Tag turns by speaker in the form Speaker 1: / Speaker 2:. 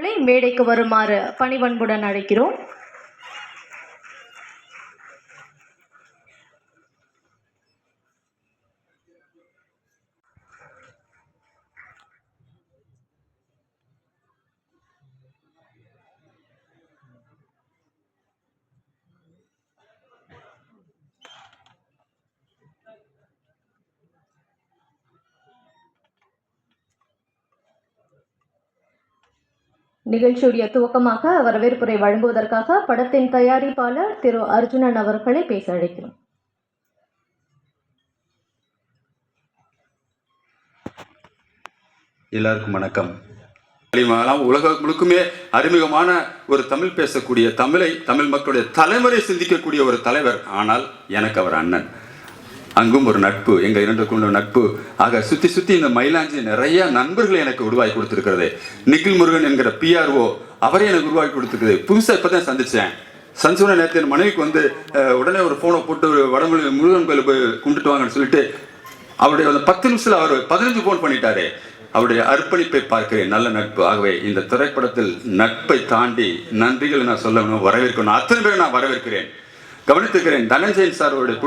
Speaker 1: அவர்களை மேடைக்கு வருமாறு பணிவன்புடன் அழைக்கிறோம். நிகழ்ச்சியுடைய துவக்கமாக வரவேற்புரை வழங்குவதற்காக படத்தின் தயாரிப்பாளர் திரு அர்ஜுனன் அவர்களை பேச அழைக்கிறோம்.
Speaker 2: எல்லாருக்கும் வணக்கம். உலக முழுக்குமே அறிமுகமான ஒரு தமிழ் பேசக்கூடிய தமிழை தமிழ் மக்களுடைய தலைமுறை சிந்திக்கக்கூடிய ஒரு தலைவர். ஆனால் எனக்கு அவர் அண்ணன். அங்கும் ஒரு நட்பு எங்கள் இரண்டுக்குள்ள நட்பு. ஆக சுற்றி சுற்றி இந்த மயிலாஞ்சி நிறைய நண்பர்களை எனக்கு உருவாக்கி கொடுத்துருக்கிறது. நிகில் முருகன் என்கிற பிஆர்ஓ அவரே எனக்கு உருவாக்கி கொடுத்துருக்குது புதுசா இப்பதான் சந்திச்சேன். சந்திச்சோட நேரத்தில் என் மனைவிக்கு வந்து உடனே ஒரு ஃபோனை போட்டு ஒரு வடமொழி முருகன் கோயில் போய் கும்பிட்டுட்டு வாங்கன்னு சொல்லிட்டு அவருடைய அந்த பத்து நிமிஷத்துல அவர் பதினஞ்சு ஃபோன் பண்ணிட்டாரு. அவருடைய அர்ப்பணிப்பை பார்க்கிறேன். நல்ல நட்பு. ஆகவே இந்த திரைப்படத்தில் நட்பை தாண்டி நன்றிகள் நான் சொல்லணும் வரவேற்கணும். அத்தனை பேரை நான் வரவேற்கிறேன். கவனித்துக்கிறேன். தனஞ்சயன் சார் அவருடைய